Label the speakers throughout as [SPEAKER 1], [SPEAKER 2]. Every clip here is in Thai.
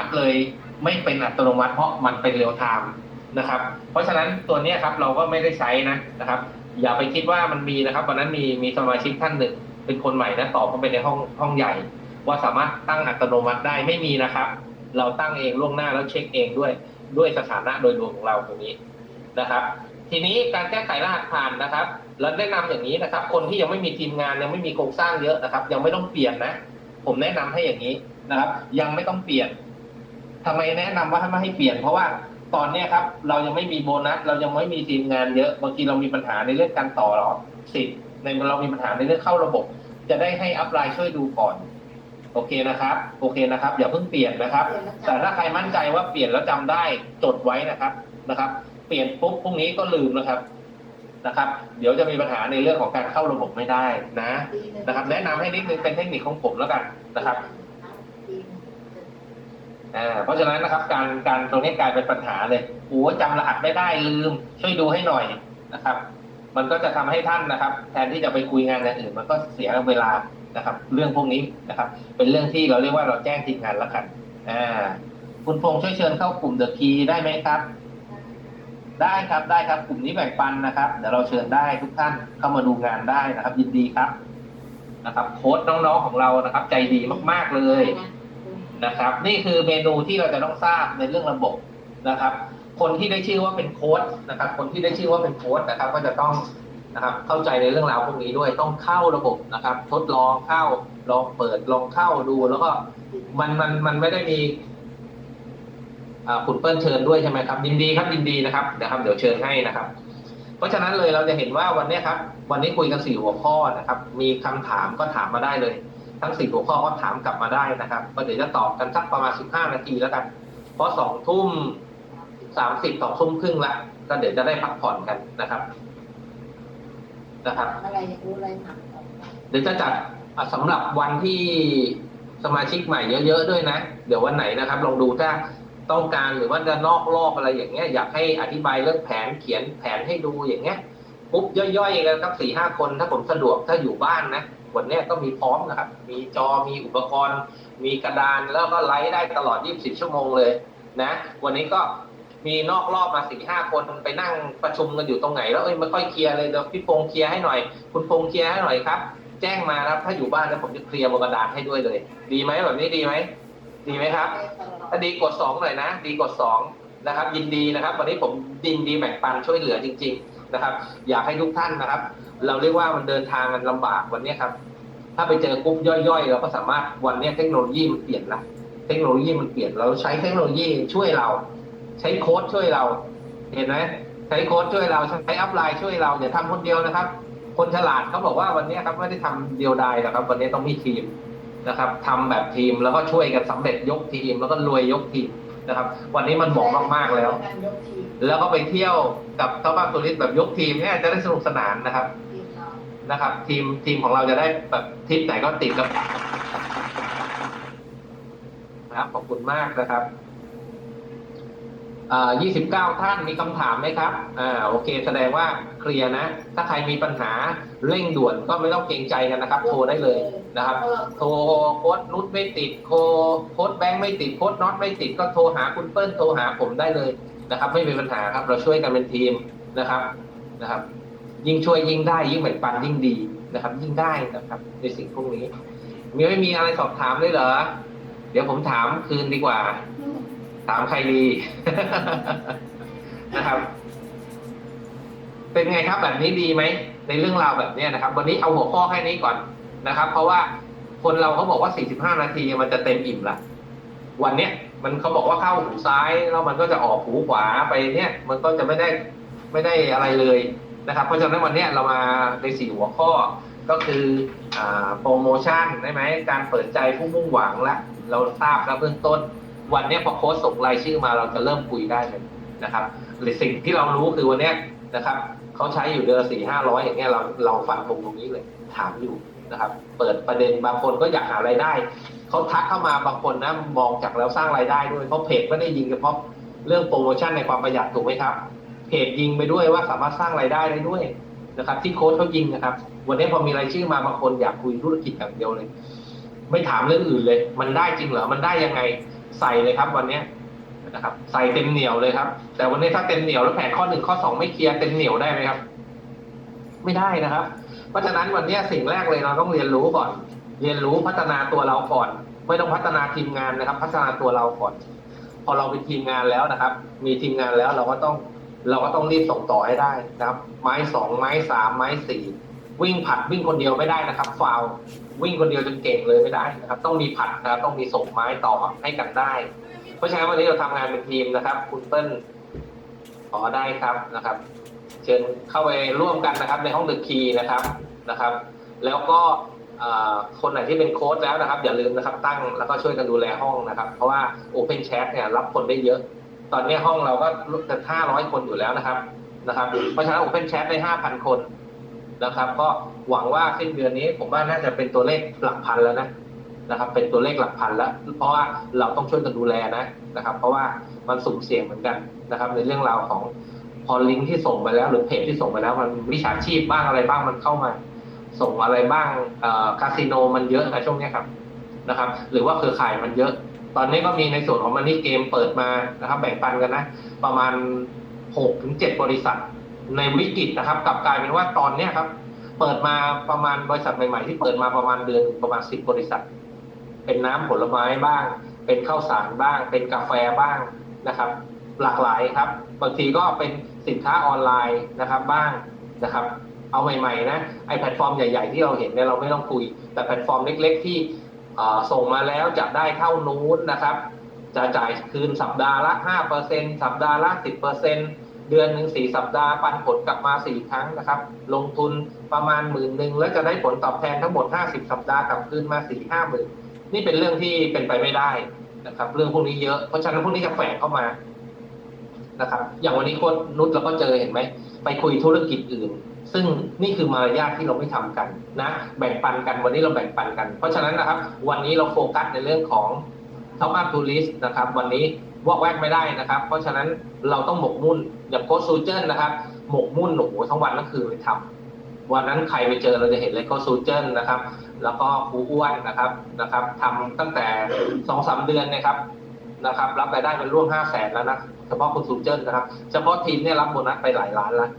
[SPEAKER 1] มัติเลยไม่เป็นอัตโนมัติ เพราะมันเป็นเรียลไทม์นะครับ เพราะฉะนั้นตัวนี้ครับเราก็ไม่ได้ใช้นะนะครับ อย่าไปคิดว่ามันมีนะครับวันนั้นมีมีสมาชิกท่านหนึ่ง เป็นคนใหม่นะตอบเข้าไปในห้องห้องใหญ่ ว่าสามารถตั้งอัตโนมัติได้ไม่มีนะครับ เราตั้งเองล่วงหน้าแล้วเช็คเองด้วยด้วยสถานะโดยรวมของเราตรงนี้นะครับ ทีนี้การแก้ไขรหัสผ่านนะครับเราแนะนำอย่างนี้นะครับ คนที่ยังไม่มีทีมงานยังไม่มีโครงสร้างเยอะนะครับ ยังไม่ต้องเปลี่ยนนะ ผมแนะนำให้อย่างนี้นะครับ ยังไม่ต้องเปลี่ยน ทำไมแนะนำว่าให้ไม่ให้เปลี่ยน เพราะว่าตอนเนี้ยครับ เรายังไม่มีโบนัส เรายังไม่มีทีมงานเยอะบางทีเรามีปัญหาในเรื่องการต่อสิทธิ์ในเรามีปัญหาในเรื่องเข้าระบบ จะได้ให้อัพไลน์ช่วยดูก่อน โอเคนะครับ โอเคนะครับอย่าเพิ่งเปลี่ยนนะครับ แต่ถ้าใครมั่นใจว่าเปลี่ยนแล้วจำได้จดไว้นะครับนะครับ เปลี่ยนปุ๊บพรุ่งนี้ก็ลืมนะครับนะครับ เดี๋ยวจะมีปัญหาในเรื่องของการเข้าระบบไม่ได้นะ นะครับ แนะนำให้นิดนึงเป็นเทคนิคของผมแล้วกันนะครับ อ่าเพราะฉะนั้นนะครับการการตรงนี้กลายเป็นปัญหาเลยโอ้จำรหัสไม่ได้ลืม ช่วยดูให้หน่อยนะครับ มันก็จะทำให้ท่านนะครับ แทนที่จะไปคุยงานอย่างอื่น มันก็เสียเวลานะครับ เรื่องพวกนี้นะครับ เป็นเรื่องที่เราเรียกว่าเราแจ้งทีมงานแล้วกันอ่าคุณพงษ์ช่วยเชิญเข้ากลุ่มเดอะคีได้ไหมครับ ได้ครับได้ครับกลุ่มนี้แบ่งปันนะครับเดี๋ยวเราเชิญได้ทุกท่านเข้ามาดูงานได้นะครับ ยินดีครับนะครับ โค้ดน้องๆของเรานะครับ ใจดีมาก ๆเลย นะครับ นี่คือเมนูที่เราจะต้องทราบในเรื่องระบบนะครับ คนที่ได้ชื่อว่าเป็นโค้ดนะครับ คนที่ได้ชื่อว่าเป็นโค้ดนะครับ ก็จะต้องนะครับเข้าใจในเรื่องราวพวกนี้ด้วยต้องเข้าระบบนะครับ ทดลองเข้าลองเปิดลองเข้าดู แล้วก็มันมันมันไม่ได้มีคุณเปิ้ลเชิญด้วยใช่ไหมครับยินดีครับยินดีนะครับเดี๋ยวครับเดี๋ยวเชิญให้นะครับ เพราะฉะนั้นเลยเราจะเห็นว่าวันนี้ครับ วันนี้คุยกันสี่หัวข้อนะครับ มีคำถามก็ถามมาได้เลย ทั้งสี่หัวข้อก็ถามกลับมาได้นะครับก็เดี๋ยวจะตอบกันสักประมาณสิบห้านาทีแล้วกัน เพราะสองทุ่มสามสิบสองทุ่มครึ่งละก็เดี๋ยวจะได้พักผ่อนกันนะครับนะครับ
[SPEAKER 2] อะไรรู้อะไรหนัก
[SPEAKER 1] เดี๋ยวจะจัดอะสำหรับวันที่สมาชิกใหม่เยอะๆด้วยนะ เดี๋ยววันไหนนะครับ ลองดูถ้าต้องการหรือว่าจะนอกรอบอะไรอย่างเงี้ย อยากให้อธิบายเรื่องแผนเขียนแผนให้ดูอย่างเงี้ยปุ๊บย่อยๆกันครับสี่ห้าคนถ้าผมสะดวกถ้าอยู่บ้านนะ วันเนี้ยก็มีพร้อมนะครับ มีจอมีอุปกรณ์ มีกระดานแล้วก็ไลฟ์ได้ตลอด 24 ชั่วโมงเลยนะวันนี้ก็มีนอกรอบมาสี่ห้าคนไปนั่งประชุมกันอยู่ตรงไหน แล้วเอ้ยไม่ค่อยเคลียร์เลยเดี๋ยวพี่พงษ์เคลียร์ให้หน่อย คุณพงษ์เคลียร์ให้หน่อยครับ แจ้งมาครับ ถ้าอยู่บ้านแล้วผมจะเคลียร์บนกระดานให้ด้วยเลย ดีไหมแบบนี้ดีไหมดีไหมครับถ้าดีกดสองหน่อยนะ ดีกดสองนะครับ ยินดีนะครับ วันนี้ผมยินดีแบ่งปันช่วยเหลือจริง ๆ นะครับ อยากให้ทุกท่านนะครับ เราเรียกว่ามันเดินทางกันลำบากวันนี้ครับ ถ้าไปเจอกรุ๊ปย่อยๆ เราก็สามารถวันนี้เทคโนโลยีมันเปลี่ยนละเทคโนโลยีมันเปลี่ยนเราใช้เทคโนโลยีช่วยเรา ใช้โค้ดช่วยเรา เห็นไหมใช้โค้ดช่วยเราใช้อัพไลน์ช่วยเราอย่าทำคนเดียวนะครับ คนฉลาดเขาบอกว่าวันนี้ครับไม่ได้ทำเดียวดายนะครับ วันนี้ต้องมีทีมนะครับทำแบบทีมแล้วก็ช่วยกันสำเร็จยกทีม แล้วก็รวยยกทีมนะครับ วันนี้มันเหมาะมากๆแล้ว
[SPEAKER 2] ยกทีม
[SPEAKER 1] แล้วก็ไปเที่ยวกับเจ้าบ้านตัวริสแบบยกทีมเนี่ยจะได้สนุกสนานนะครับนะครับ ทีมทีมของเราจะได้แบบทิปไหนก็ติดกับนะครับขอบคุณมากนะครับอ่า29 ท่านมีคำถามไหมครับอ่าโอเค แสดงว่าเคลียร์นะ ถ้าใครมีปัญหาเร่งด่วนก็ไม่ต้องเกรงใจกันนะครับ โทรได้เลยนะครับ โทรโค้ดนุชไม่ติดโทรโค้ดแบงค์ไม่ติด โค้ดน็อตไม่ติด ก็โทรหาคุณเปิ้ล โทรหาผมได้เลย นะครับ ไม่มีปัญหาครับ เราช่วยกันเป็นทีมนะครับนะครับ ยิ่งช่วยยิ่งได้ ยิ่งแบ่งปันยิ่งดีนะครับ ยิ่งได้นะครับ ในสิ่งพวกนี้ มีไม่มีอะไรสอบถามด้วยเหรอ เดี๋ยวผมถามคืนดีกว่า ถามใครดีนะครับ เป็นไงครับแบบนี้ดีไหมในเรื่องราวแบบนี้นะครับ วันนี้เอาหัวข้อแค่นี้ก่อนนะครับ เพราะว่าคนเราเขาบอกว่า 45 นาทีมันจะเต็มอิ่มละ วันเนี้ยมันเขาบอกว่าเข้าหูซ้ายแล้วมันก็จะออกหูขวาไปเนี่ยมันก็จะไม่ได้ไม่ได้อะไรเลยนะครับ เพราะฉะนั้นวันเนี้ยเรามาในสี่หัวข้อก็คืออโปรโมชั่นได้ไหมการเปิดใจผู้มุ่งหวังละเราทราบแล้วเบื้องต้น วันเนี้ยพอโค้ชส่งรายชื่อมาเราจะเริ่มคุยได้เลยนะครับหรือสิ่งที่เรารู้คือวันเนี้ยนะครับเขาใช้อยู่เดือนสี่ห้าร้อยอย่างเงี้ยเราเราฟังตรงตรงนี้เลยถามอยู่นะครับ เปิดประเด็นบางคนก็อยากหารายได้ เขาทักเข้ามาบางคนนะมองจากแล้วสร้างรายได้ด้วยเพราะเพจไม่ได้ยิงเฉพาะเรื่องโปรโมชั่นในความประหยัดถูกไหมครับ เพจยิงไปด้วยว่าสามารถสร้างรายได้ได้ด้วยนะครับ ที่โค้ชเขายิงนะครับ วันนี้พอมีรายชื่อมาบางคนอยากคุยธุรกิจอย่างเดียวเลย ไม่ถามเรื่องอื่นเลย มันได้จริงเหรอมันได้ยังไงใส่เลยครับ วันเนี้ยนะครับ ใส่เต็มเหนียวเลยครับ แต่วันนี้ถ้าเต็มเหนียวแล้วแผนข้อหนึ่งข้อสองไม่เคลียร์เต็มเหนียวได้ไหมครับ ไม่ได้นะครับ เพราะฉะนั้นวันนี้สิ่งแรกเลยเราต้องเรียนรู้ก่อน เรียนรู้พัฒนาตัวเราก่อน ไม่ต้องพัฒนาทีมงานนะครับ พัฒนาตัวเราก่อน พอเราเป็นทีมงานแล้วนะครับ มีทีมงานแล้วเราก็ต้องเราก็ต้องรีบส่งต่อให้ได้นะครับ ไม้สองไม้สามไม้สี่วิ่งผัดวิ่งคนเดียวไม่ได้นะครับฟาววิ่งคนเดียวจนเก่งเลยไม่ได้นะครับ ต้องมีผัดนะครับต้องมีส่งไม้ต่อให้กันได้ เพราะฉะนั้นวันนี้เราทำงานเป็นทีมนะครับ คุณเปิ้ลขอได้ครับนะครับ เชิญเข้าไปร่วมกันนะครับ ในห้องดึกคีนะครับนะครับ แล้วก็ คนไหนที่เป็นโค้ชแล้วนะครับ อย่าลืมนะครับตั้งแล้วก็ช่วยกันดูแลห้องนะครับ เพราะว่า Open Chat เนี่ยรับคนได้เยอะ ตอนนี้ห้องเราก็จะ500 คนอยู่แล้วนะครับนะครับ เพราะฉะนั้น Open Chat ได้ 5,000 คนนะครับ ก็หวังว่าสิ้นเดือนนี้ผมว่าน่าจะเป็นตัวเลขหลักพันแล้วนะนะครับ เป็นตัวเลขหลักพันแล้ว เพราะว่าเราต้องช่วยกันดูแลนะนะครับ เพราะว่ามันสุ่มเสี่ยงเหมือนกันนะครับ ในเรื่องราวของพอลิงก์ที่ส่งไปแล้ว หรือเพจที่ส่งไปแล้วมันวิชาชีพบ้างอะไรบ้างมันเข้ามา ส่งอะไรบ้างคาสิโนมันเยอะนะช่วงนี้ครับนะครับ หรือว่าเครือข่ายมันเยอะ ตอนนี้ก็มีในส่วนของมันนี่เกมเปิดมานะครับ แบ่งปันกันนะ ประมาณหกถึงเจ็ดบริษัท ในวิกฤตนะครับกลับกลายเป็นว่าตอนนี้ครับ เปิดมาประมาณบริษัทใหม่ๆที่เปิดมาประมาณเดือนประมาณสิบบริษัท เป็นน้ำผลไม้บ้าง เป็นข้าวสารบ้าง เป็นกาแฟบ้างนะครับ หลากหลายครับ บางทีก็เป็นสินค้าออนไลน์นะครับบ้างนะครับ เอาใหม่ๆนะไอแพลตฟอร์มใหญ่ ๆ ที่เราเห็นเนี่ยเราไม่ต้องคุย แต่แพลตฟอร์มเล็ก ๆ ที่ส่งมาแล้วจะได้เท่านู้นนะครับ จะจ่ายคืนสัปดาห์ละห้าเปอร์เซ็นสัปดาห์ละสิบเปอร์เซ็นเดือนหนึ่งสี่สัปดาห์ปันผลกลับมาสี่ครั้งนะครับ ลงทุนประมาณหมื่นหนึ่งแล้วจะได้ผลตอบแทนทั้งหมดห้าสิบสัปดาห์กลับคืนมาสี่ห้าหมื่นนี่เป็นเรื่องที่เป็นไปไม่ได้นะครับ เรื่องพวกนี้เยอะ เพราะฉะนั้นพวกนี้จะแฝงเข้ามานะครับ อย่างวันนี้โค้ชนุชเราก็เจอเห็นไหม ไปคุยธุรกิจอื่น ซึ่งนี่คือมารยาทที่เราไม่ทำกันนะแบ่งปันกันวันนี้เราแบ่งปันกัน เพราะฉะนั้นนะครับ วันนี้เราโฟกัสในเรื่องของท็อปอัพทูริสนะครับ วันนี้วอกแวกไม่ได้นะครับ เพราะฉะนั้นเราต้องหมกมุ่นอย่างโค้ชซูเจนนะครับหมกมุ่นโอ้โหทั้งวันทั้งคืนเลยทำวันนั้นใครไปเจอเราจะเห็นเลยโค้ชซูเจนนะครับ แล้วก็ครูอ้วนนะครับนะครับทำตั้งแต่สองสามเดือนนะครับนะครับ รับรายได้เป็นร่วมห้าแสนแล้วนะเฉพาะคุณซูเจนนะครับ เฉพาะทีมเนี่ยรับโบนัสไปหลายล้านแล้ว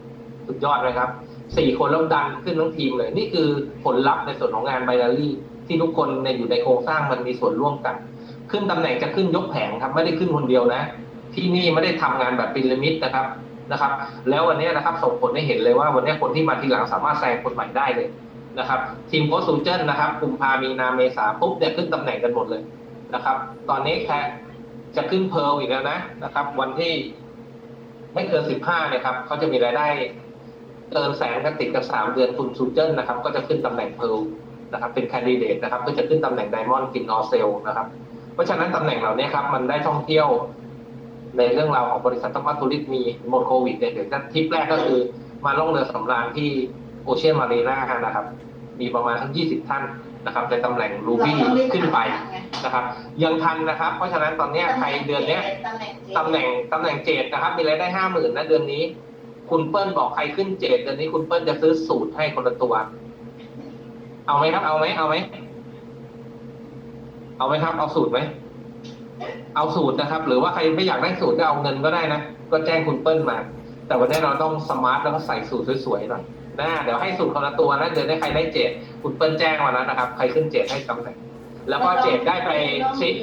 [SPEAKER 1] สุดยอดเลยครับ สี่คนแล้วดันขึ้นทั้งทีมเลย นี่คือผลลัพธ์ในส่วนของงานไบนารีที่ทุกคนในอยู่ในโครงสร้างมันมีส่วนร่วมกัน ขึ้นตำแหน่งจะขึ้นยกแผงครับ ไม่ได้ขึ้นคนเดียวนะ ที่นี่ไม่ได้ทำงานแบบพีระมิดนะครับนะครับ แล้ววันนี้นะครับส่งผลให้เห็นเลยว่าวันนี้คนที่มาทีหลังสามารถแซงคนใหม่ได้เลยนะครับ ทีมโค้ชซูเจนนะครับกุมภามีนาเมษาปุ๊บเนี่ยขึ้นตำแหน่งกันหมดเลยนะครับ ตอนนี้แค่จะขึ้นเพร์ลอีกแล้วนะนะครับ วันที่ไม่เกินสิบห้าเนี่ยครับเขาจะมีรายได้ เกินแสนกันติดกับสามเดือนคุณซูเจนนะครับก็จะขึ้นตำแหน่งเพร์ลนะครับเป็นแคนดิเดตนะครับก็จะขึ้นตำแหน่งไดมอนด์กินออเซลนะครับเพราะฉะนั้นตำแหน่งเหล่านี้ครับมันได้ท่องเที่ยวในเรื่องราวของบริษัทต้องพัทูริสมีหมดโควิดเนี่ยเดี๋ยวทริปแรกก็คือมาล่องเรือสำราญที่โอเชียนมารีนานะครับ มีประมาณทั้ง 20 ท่านนะครับในตำแหน่งรูบี้ขึ้นไปนะครับ ยังทันนะครับ เพราะฉะนั้นตอนนี้ใครเดือนนี้ตำแหน่งตำแหน่งเจดนะครับ มีรายได้ห้าหมื่นนะเดือนนี้ คุณเปิ้ลบอกใครขึ้นเจ็ดเดือนนี้คุณเปิ้ลจะซื้อสูตรให้คนละตัว เอาไหมครับ เอาไหมเอาไหมเอาไหมครับ เอาสูตรไหมเอาสูตรนะครับ หรือว่าใครไม่อยากได้สูตรก็เอาเงินก็ได้นะก็แจ้งคุณเปิ้ลมา แต่วันนี้เราต้องสมาร์ทแล้วก็ใส่สูตรสวยๆหน่อยนะเดี๋ยวให้สูตรคนละตัวนะเดือนนี้ใครได้เจ็ดคุณเปิ้ลแจ้งมาแล้วนะครับ ใครขึ้นเจ็ดให้ตำแหน่งแล้วก็เจ็ดได้ไปทริป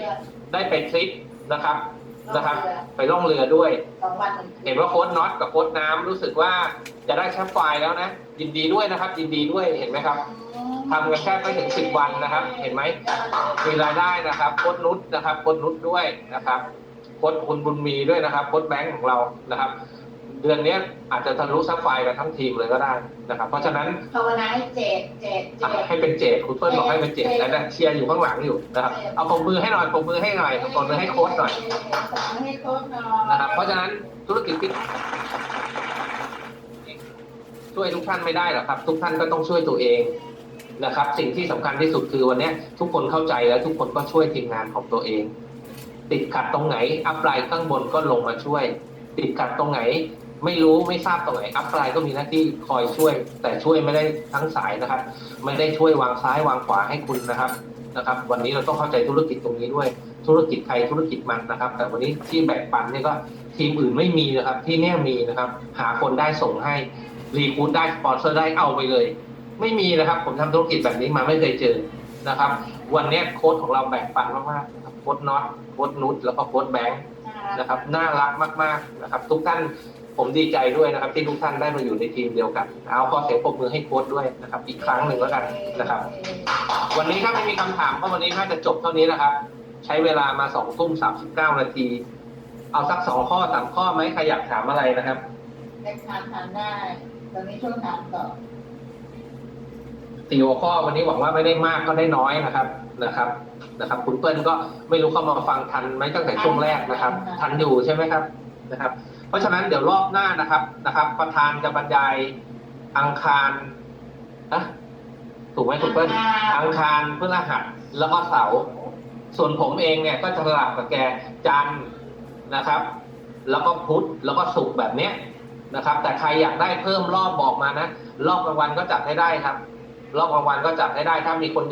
[SPEAKER 1] ได้ไปทริปนะครับ นะครับ ไปล่องเรือด้วย
[SPEAKER 2] สองวัน
[SPEAKER 1] เห็นว่าโค้ดน็อตกับโค้ดน้ำรู้สึกว่าจะได้แชมป์ไฟล์แล้วนะ ยินดีด้วยนะครับ ยินดีด้วยเห็นไหมครับทำกันแค่ไม่ถึงสิบวันนะครับ เห็นไหมมีรายได้นะครับโค้ดนุชนะครับโค้ดนุชด้วยนะครับโค้ดคุณบุญมีด้วยนะครับโค้ดแบงค์ของเรานะครับ เดือนนี้อาจจะทะลุซับไฟล์กันทั้งทีมเลยก็ได้นะครับ เพราะฉะนั้น
[SPEAKER 2] ภาวนาให้เจ็ดเจ็ดเจ็
[SPEAKER 1] อะ
[SPEAKER 2] ด
[SPEAKER 1] ให้เป็นเจดคุณเปิ้ลบอกให้เป็นเจดแล้วนะเชียร์อยู่ข้างหลังอยู่นะครับเอาปมมือให้หน่อยปมมือให้หน่อยปมมือให้โค้ดหน่อย
[SPEAKER 2] ให้โค้ชหน่อย
[SPEAKER 1] นะครับ เพราะฉะนั้นธุรกิจที่ช่วยทุกท่านไม่ได้หรอกครับ ทุกท่านก็ต้องช่วยตัวเองนะครับ สิ่งที่สำคัญที่สุดคือวันเนี้ยทุกคนเข้าใจแล้วทุกคนก็ช่วยทีมงานของตัวเอง ติดขัดตรงไหนอัพไลน์ข้างบนก็ลงมาช่วย ติดขัดตรงไหน ไม่รู้ไม่ทราบตรงไหนอัพไลน์ก็มีหน้าที่คอยช่วย แต่ช่วยไม่ได้ทั้งสายนะครับ ไม่ได้ช่วยวางซ้ายวางขวาให้คุณนะครับนะครับ วันนี้เราต้องเข้าใจธุรกิจตรงนี้ด้วย ธุรกิจใครธุรกิจมันนะครับ แต่วันนี้ที่แบ่งปันเนี่ยก็ทีมอื่นไม่มีนะครับ ที่เนี่ยมีนะครับ หาคนได้ส่งให้รีคูดได้สปอนเซอร์ได้เอาไปเลย ไม่มีนะครับ ผมทำธุรกิจแบบนี้มาไม่เคยเจอนะครับ วันนี้โค้ดของเราแบ่งปันมากๆโค้ดน็อตโค้ดนุชแล้วก็โค้ดแบงค์นะครับน่ารักมากๆนะครับ ทุกท่าน ผมดีใจด้วยนะครับ ที่ทุกท่านได้มาอยู่ในทีมเดียวกัน เอาขอเสียงปรบมือให้โค้ดด้วยนะครับ อีกครั้งหนึ่งแล้วกันนะครับ วันนี้ถ้าไม่มีคำถามก็วันนี้น่าจะจบเท่านี้นะครับ ใช้เวลามาสองทุ่มสามสิบเก้านาที เอาสักสองข้อสามข้อไหมใครอยากถามอะไรนะครับ
[SPEAKER 2] ได้ทานทานได้ตอนนี้ช่วงถามต่อ
[SPEAKER 1] สี่หัวข้อวันนี้หวังว่าไม่ได้มากก็ได้น้อยนะครับนะครับนะครับ คุณเปิ้ลก็ไม่รู้เข้ามาฟังทันไหมตั้งแต่ช่วงแรกนะครับ ทันอยู่ใช่ไหมครับนะครับ เพราะฉะนั้นเดี๋ยวรอบหน้านะครับนะครับ ประธานจะบรรยายอังคารอะถูกไหมคุณเปิ้ลอังคารพฤหัสแล้วก็เสาร์ส่วนผมเองเนี่ยก็จะสลับกับแกจันทร์นะครับ แล้วก็พุธแล้วก็ศุกร์แบบเนี้ยนะครับ แต่ใครอยากได้เพิ่มรอบบอกมานะ รอบกลางวันก็จัดให้ได้ครับ รอบกลางวันก็จัดให้ได้ถ้ามีคน